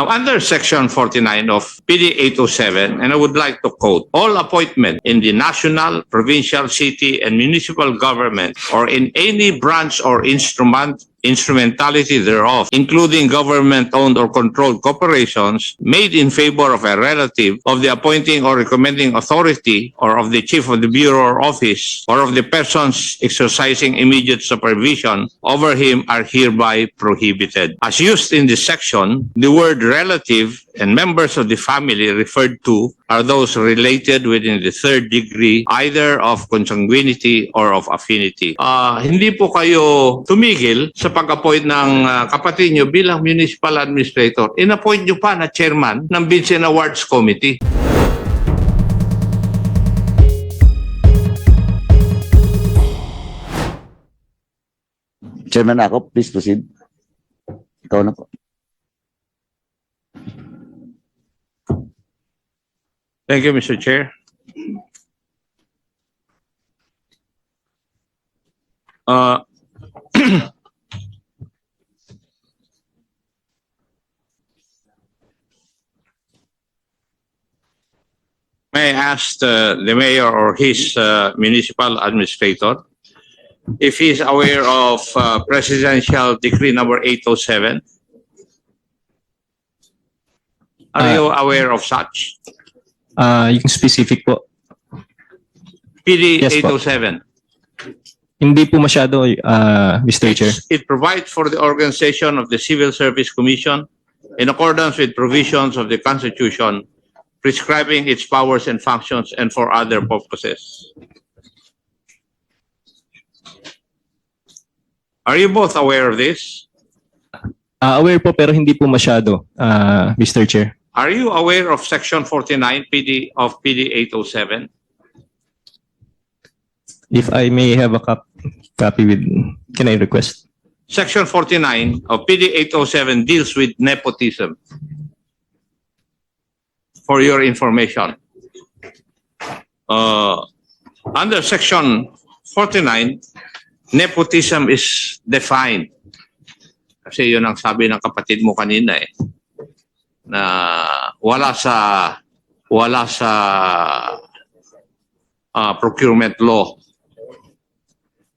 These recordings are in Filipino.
Now, under Section 49 of PD 807, and I would like to quote, all appointment in the national, provincial, city, and municipal government or in any branch or instrument instrumentality thereof, including government-owned or controlled corporations, made in favor of a relative of the appointing or recommending authority or of the chief of the bureau or office or of the persons exercising immediate supervision over him are hereby prohibited. As used in this section, the word relative and members of the family referred to are those related within the third degree either of consanguinity or of affinity. Ah, hindi po kayo tumigil sa pag-appoint ng ah, kapatid nyo bilang municipal administrator. In-appoint nyo pa na chairman ng Vincent Awards Committee. Chairman ako, please proceed. Ikaw na po. Thank you, Mr. Chair. Uh, May I ask uh, the mayor or his uh, municipal administrator if he is aware of uh, presidential decree number 807? Are you aware of such? Ah, yung specific po. PD Yes, po. 807. Hindi po masyado, ah, Mr. Chair. It provides for the organization of the Civil Service Commission in accordance with provisions of the Constitution prescribing its powers and functions and for other purposes. Are you both aware of this? Ah, aware po pero hindi po masyado, ah, Mr. Chair. Are you aware of Section 49 PD of PD 807? If I may have a cop copy with, can I request? Section 49 of PD 807 deals with nepotism. For your information. Uh, under Section 49, nepotism is defined. Kasi yun ang sabi ng kapatid mo kanina eh. Na wala sa wala sa ah, procurement law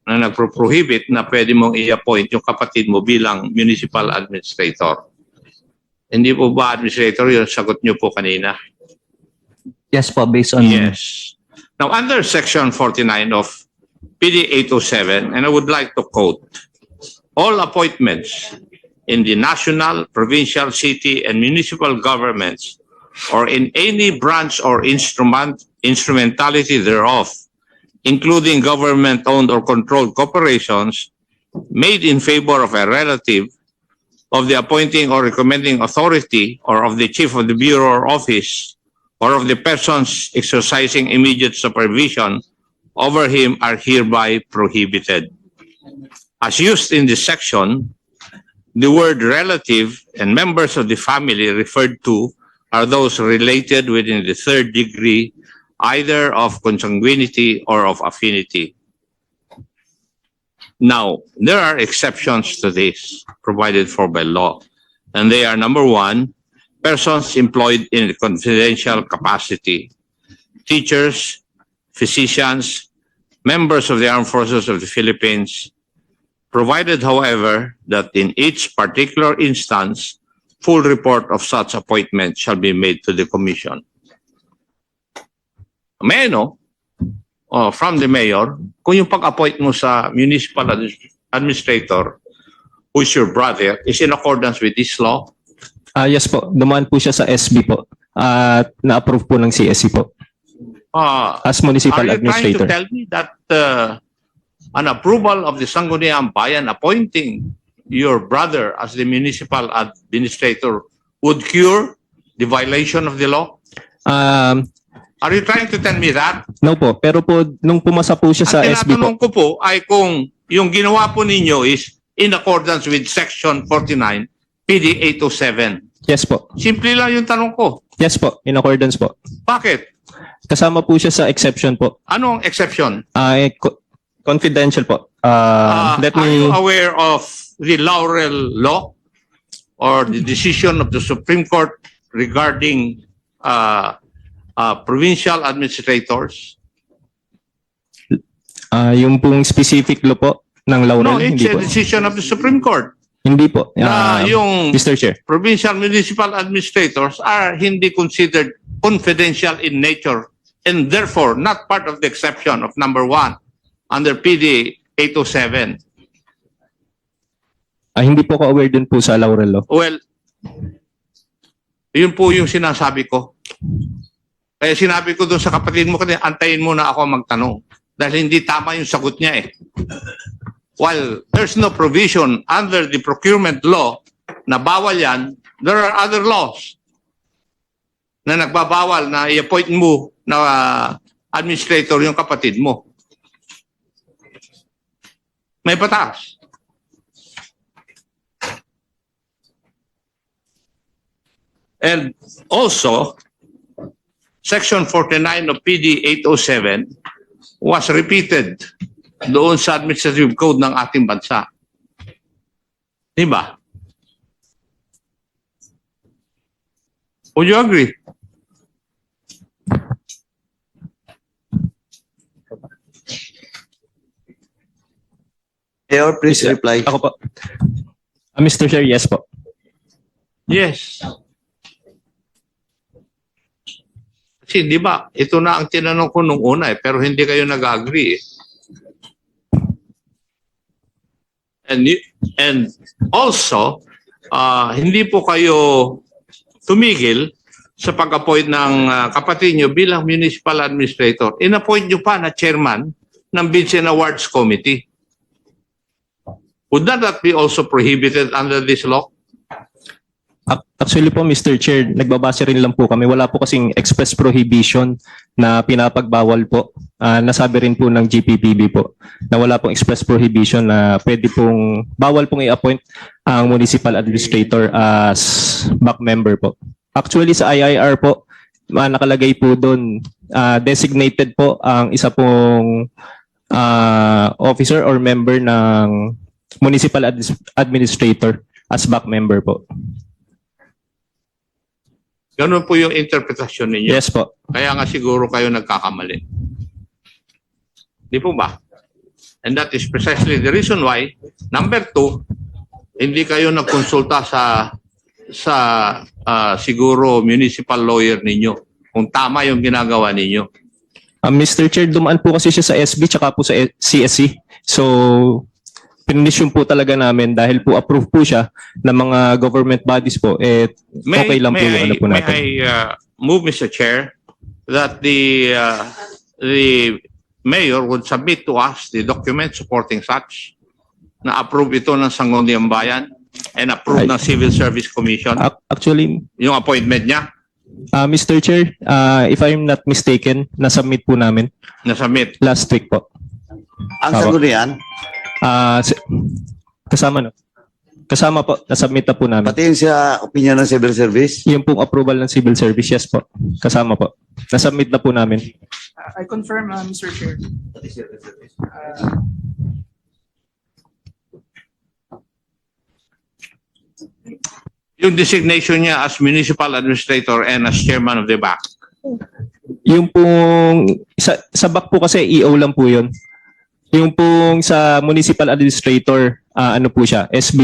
na nagpro-prohibit na pwede mong i-appoint yung kapatid mo bilang municipal administrator. Hindi po ba administrator yung sagot nyo po kanina? Yes po, based on... Yes. Now, under Section 49 of PD 807, and I would like to quote, all appointments in the national, provincial, city, and municipal governments or in any branch or instrument instrumentality thereof, including government-owned or controlled corporations, made in favor of a relative of the appointing or recommending authority or of the chief of the bureau or office or of the persons exercising immediate supervision over him are hereby prohibited. As used in this section, the word relative and members of the family referred to are those related within the third degree either of consanguinity or of affinity. Now, there are exceptions to this provided for by law. And they are number one, persons employed in a confidential capacity, teachers, physicians, members of the armed forces of the Philippines, provided, however, that in each particular instance, full report of such appointment shall be made to the commission. May I know, uh, from the mayor, kung yung pag-appoint mo sa municipal admi- administrator, who is your brother, is in accordance with this law? Ah, yes po, dumaan po siya sa SB po. At na-approve po ng CSC po. Uh, As municipal Are you trying to administrator. tell me that uh, an approval of the Sangguniang Bayan appointing your brother as the municipal administrator would cure the violation of the law? Um, Are you trying to tell me that? no po, pero po, nung pumasa po siya sa Ang SB po, tinatanong ko po ay kung yung ginawa po ninyo is in accordance with Section 49, PD 807. yes po. Simple lang yung tanong ko. Yes po, in accordance po. Bakit? Kasama po siya sa exception po. Anong exception? Ah, eh, confidential po. Ah, Uh, let are you me, aware of the Laurel Law? or the decision of the Supreme Court regarding uh, uh, provincial administrators? Ah, yung pong specific law po ng Laurel, No, it's hindi a po. decision of the Supreme Court Hindi po. na Ah, yung Mr. Chair. provincial municipal administrators are hindi considered confidential in nature and therefore not part of the exception of number one under PD 807. Ah, hindi po ko aware dun po sa Laurel law. Well, yun po yung sinasabi ko. Kaya sinabi ko doon sa kapatid mo kanina, antayin mo na ako magtanong. Dahil hindi tama yung sagot niya eh. While there's no provision under the procurement law na bawal yan, there are other laws na nagbabawal na i-appoint mo na uh, administrator yung kapatid mo. May batas. And also, Section 49 of PD 807 was repeated doon sa administrative code ng ating bansa. Di ba? Would you agree? Mayor, please reply. Ako po. Ah, Mr. Chair, yes po. Yes. Kasi di ba, ito na ang tinanong ko nung una eh, pero hindi kayo nag-agree eh. And, and also, ah, hindi po kayo tumigil sa pag-appoint ng ah, kapatid nyo bilang municipal administrator. In-appoint nyo pa na chairman ng and Awards Committee. Would that be also prohibited under this law? Ac- Actually po, Mr. Chair, nagbabase rin lang po kami. Wala po kasing express prohibition na pinapagbawal po. Ah, nasabi rin po ng GPPB po na wala pong express prohibition na pwede pong, bawal pong i-appoint ang municipal administrator as back member po. Actually sa IIR po, ah, nakalagay po doon, ah, designated po ang isa pong ah, officer or member ng municipal adis- administrator as back member po. Ganun po yung interpretasyon ninyo. Yes po. Kaya nga siguro kayo nagkakamali. Di po ba? And that is precisely the reason why, number two, hindi kayo nagkonsulta sa sa ah, siguro municipal lawyer ninyo kung tama yung ginagawa ninyo. Uh, Mr. Chair, dumaan po kasi siya sa SB tsaka po sa E- CSC. So, pinisyon po talaga namin dahil po approve po siya ng mga government bodies po. Eh, okay lang po may yung I, ano po may natin. I uh, move, Mr. Chair, that the uh, the mayor would submit to us the document supporting such na approve ito ng Sangguniang Bayan and approve ng Civil Service Commission Ac- Actually, yung appointment niya uh, Mr. Chair, uh, if I'm not mistaken, nasubmit po namin na submit. last week po. Ang sanggunian, Uh, si- kasama no? Kasama po, nasubmit na po namin. pati yung sa opinion ng civil service. Yung pong approval ng civil service, yes po. Kasama po. Nasubmit na po namin. Uh, I confirm, uh, Mr. Chair. Uh, Yung designation niya as municipal administrator and as chairman of the bank. Yung pong sa, sa back po kasi EO lang po 'yun. Yung pong sa municipal administrator, ah, ano po siya, SB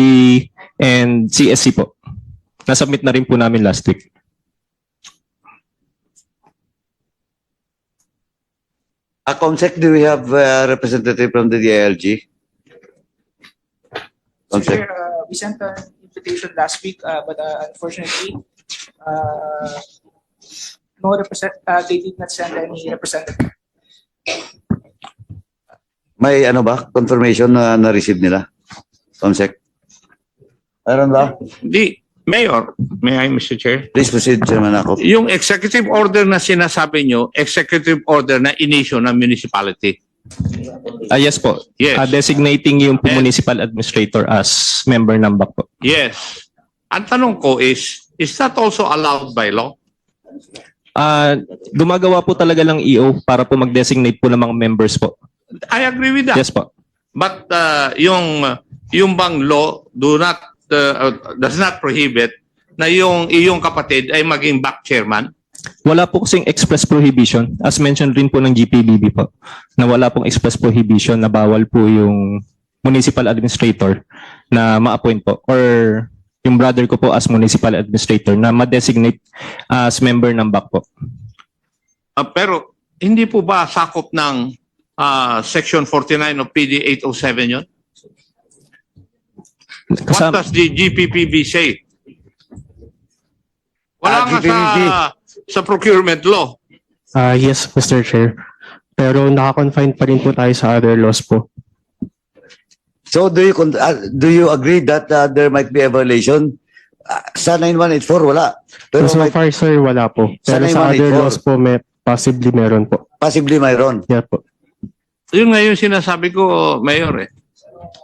and CSC po. Nasubmit na rin po namin last week. A Comsec, do we have a representative from the DILG? Mr. Comsec, Chair, uh, we sent an invitation last week, uh, but uh, unfortunately, uh, no represent, uh, they did not send any representative. May ano ba, confirmation na na-receive nila? Comsec? Meron ba? Di, Mayor, may I, Mr. Chair? Please proceed, Chairman ako. Yung executive order na sinasabi nyo, executive order na inisyo ng municipality. Ah, yes po. Yes. Ah, designating yung municipal administrator as member ng back po. Yes. Ang tanong ko is, is that also allowed by law? Ah, gumagawa po talaga ng EO para po mag-designate po ng mga members po. I agree with that. Yes po. But uh, yung yung bang law do not uh, does not prohibit na yung iyong kapatid ay maging back chairman? Wala po kasing express prohibition. As mentioned rin po ng GPBB po, na wala pong express prohibition na bawal po yung municipal administrator na ma-appoint po or yung brother ko po as municipal administrator na ma-designate as member ng BAC po. Ah, pero hindi po ba sakop ng ah, Section 49 of PD 807 yun? What does the GPPB say? Ah, Wala nga sa, sa procurement law. Ah, yes, Mr. Chair. Pero naka-confine pa rin po tayo sa other laws po. So do you con- uh, do you agree that uh, there might be a violation? Uh, sa 9184 wala. Pero so may, far, sir, wala po. Sa Pero sa 9184. other laws po, may possibly meron po. possibly mayroon. Yeah po. Yun nga sinasabi ko, Mayor eh.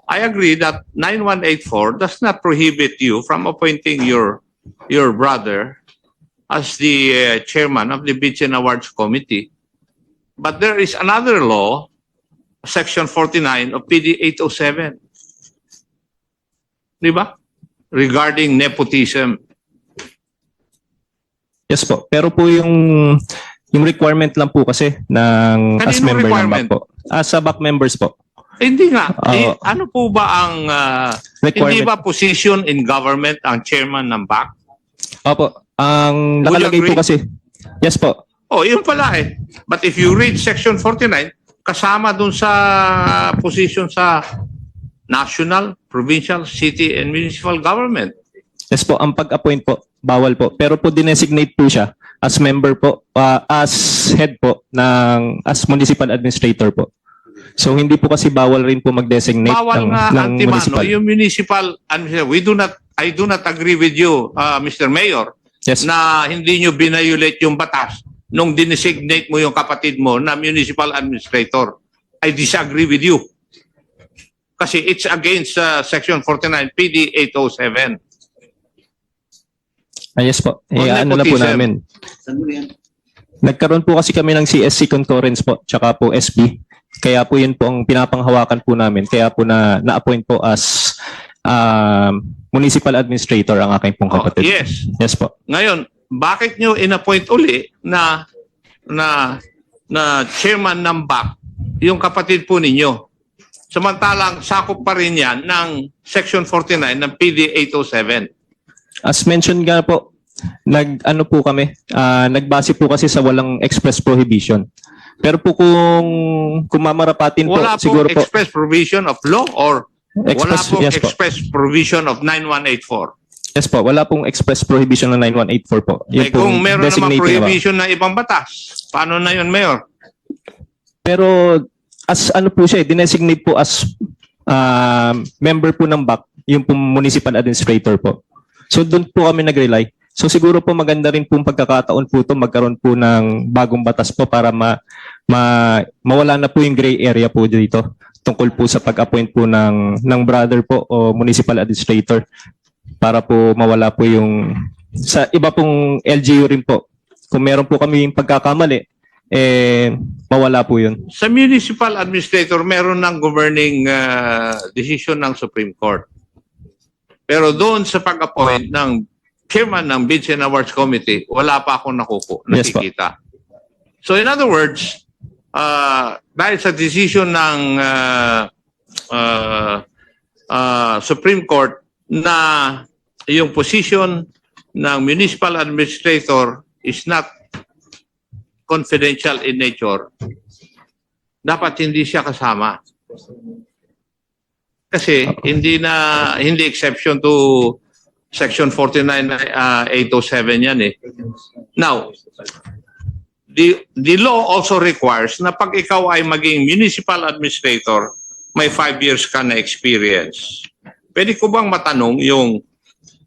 I agree that 9184 does not prohibit you from appointing your your brother as the uh, chairman of the Beach Awards Committee. But there is another law, Section 49 of PD 807. Di ba? Regarding nepotism. yes po. Pero po yung yung requirement lang po kasi ng as member ng requirement? BAC po. As sa BAC members po. Eh, Hindi nga. Eh, Oo. ano po ba ang... uh, hindi Requirement. ba position in government ang chairman ng BAC? Opo. Ang Would you nakalagay po agree? kasi. Yes po. Oh, yun pala eh. But if you read section 49, kasama dun sa position sa national, provincial, city, and municipal government. Yes po, ang pag-appoint po, bawal po. Pero po dinesignate po siya as member po, ah, as head po ng, as municipal administrator po. So hindi po kasi bawal rin po mag-designate Bawal ng, nga ng antimano, municipal. yung municipal, we do not, I do not agree with you, uh, Mr. Mayor, Yes. na hindi nyo binayulate yung batas nung dinesignate mo yung kapatid mo na municipal administrator. I disagree with you. Kasi it's against uh, Section 49 PD 807. Ah, yes po. Eh, On ano na po namin. Nagkaroon po kasi kami ng CSC concurrence po, tsaka po SB. Kaya po yun po ang pinapanghawakan po namin. Kaya po na na-appoint po as um, municipal administrator ang aking pong Oh, kapatid. yes. Yes po. Ngayon, bakit nyo inappoint uli na na na chairman ng BAC yung kapatid po ninyo? Samantalang sakop pa rin yan ng Section 49 ng PD 807. As mentioned nga po, nag ano po kami, ah, nagbase po kasi sa walang express prohibition. Pero po kung kung mamarapatin po, Wala po siguro po express provision of law or wala express, po yes po. express provision of 9184. Yes po, wala pong express prohibition ng 9184 po. Eh, pong kung meron naman na ba. prohibition ng ibang batas, paano na yun, Mayor? Pero as ano po siya, eh, dinesignate po as ah, member po ng BAC, yung po municipal administrator po. So doon po kami nag-rely. So siguro po maganda rin po pagkakataon po to magkaroon po ng bagong batas po para ma, ma mawala na po yung gray area po dito tungkol po sa pag-appoint po ng ng brother po o municipal administrator para po mawala po yung sa iba pong LGU rin po. Kung meron po kami yung pagkakamali, eh mawala po yun. Sa municipal administrator, meron ng governing uh, decision ng Supreme Court. Pero doon sa pag-appoint ng chairman ng Bids and Awards Committee, wala pa akong nakuko, Yes, nakikita. So in other words, uh, dahil sa decision ng uh, uh, uh, Supreme Court na yung position ng municipal administrator is not confidential in nature, dapat hindi siya kasama. Kasi hindi na hindi exception to section 49 uh, 807 yan eh. Now, the the law also requires na pag ikaw ay maging municipal administrator, may five years ka na experience. Pwede ko bang matanong yung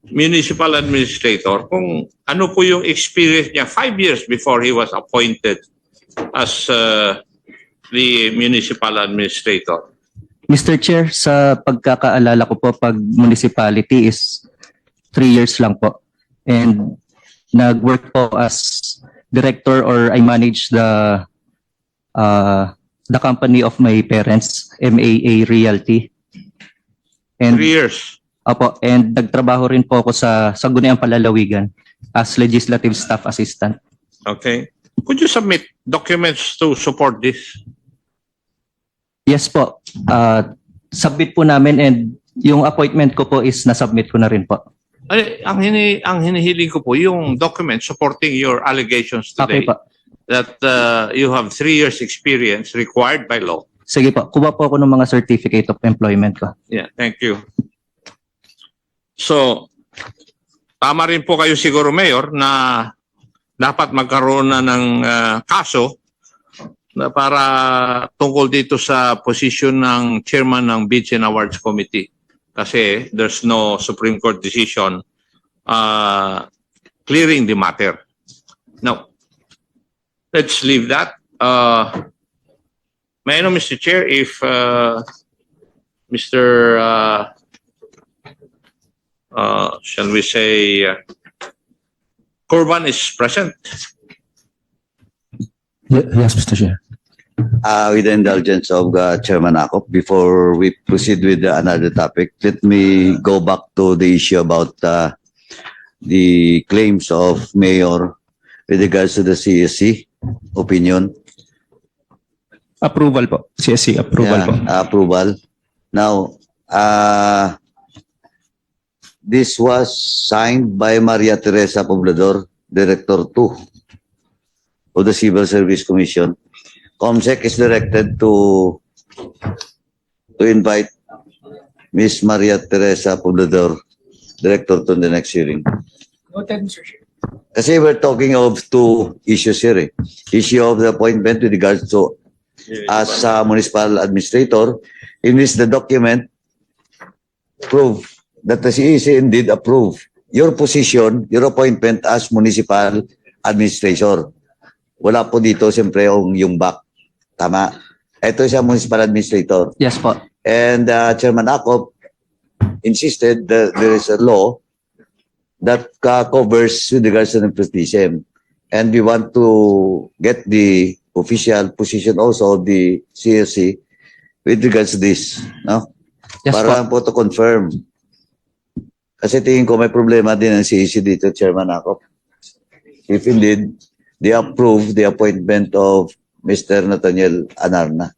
municipal administrator kung ano po yung experience niya five years before he was appointed as uh, the municipal administrator? Mr. Chair, sa pagkakaalala ko po, pag municipality is three years lang po. And nag-work po as director or I manage the uh, the company of my parents, MAA Realty. And Three years. Opo, and nagtrabaho rin po ako sa Sangguniang Palalawigan as Legislative Staff Assistant. Okay. Could you submit documents to support this? Yes po, uh, submit po namin and yung appointment ko po is na-submit ko na rin po. Ay, ang hini ang hinihiling ko po yung document supporting your allegations Okay today po. that uh, you have three years experience required by law. Sige po, kuha po ako ng mga certificate of employment ko. Yeah, thank you. So, tama rin po kayo siguro, Mayor, na dapat magkaroon na ng uh, kaso na para tungkol dito sa position ng chairman ng Bids and Awards Committee. Kasi there's no Supreme Court decision uh, clearing the matter. Now, let's leave that. Uh, may I know, Mr. Chair, if uh, Mr. Uh, uh, shall we say, uh, Corban is present. Yes, Mr. Chair. Uh, with the indulgence of uh, Chairman Akop, before we proceed with uh, another topic, let me go back to the issue about uh, the claims of Mayor with regards to the CSC opinion. Approval po. CSC approval Yeah, po. Approval. Now, uh, this was signed by Maria Teresa Poblador, Director 2 of the Civil Service Commission. COMSEC is directed to to invite Miss Maria Teresa Poblador, Director to the next hearing. Noted, Mr. Chair. Kasi we're talking of two issues here. Eh. Issue of the appointment with regards to as a municipal administrator, in which the document prove that the CEC indeed approve your position, your appointment as municipal administrator. Wala po dito siyempre yung, yung back. Tama. Ito siya municipal administrator. Yes po. And uh, Chairman Akop insisted that there is a law that uh, covers with regards to nepotism. And we want to get the official position also of the CSC with regards to this. No? Yes Para po. po to confirm. Kasi tingin ko may problema din ang CEC dito, Chairman Akop. If indeed, they approve the appointment of Mr. Nathaniel Anarna.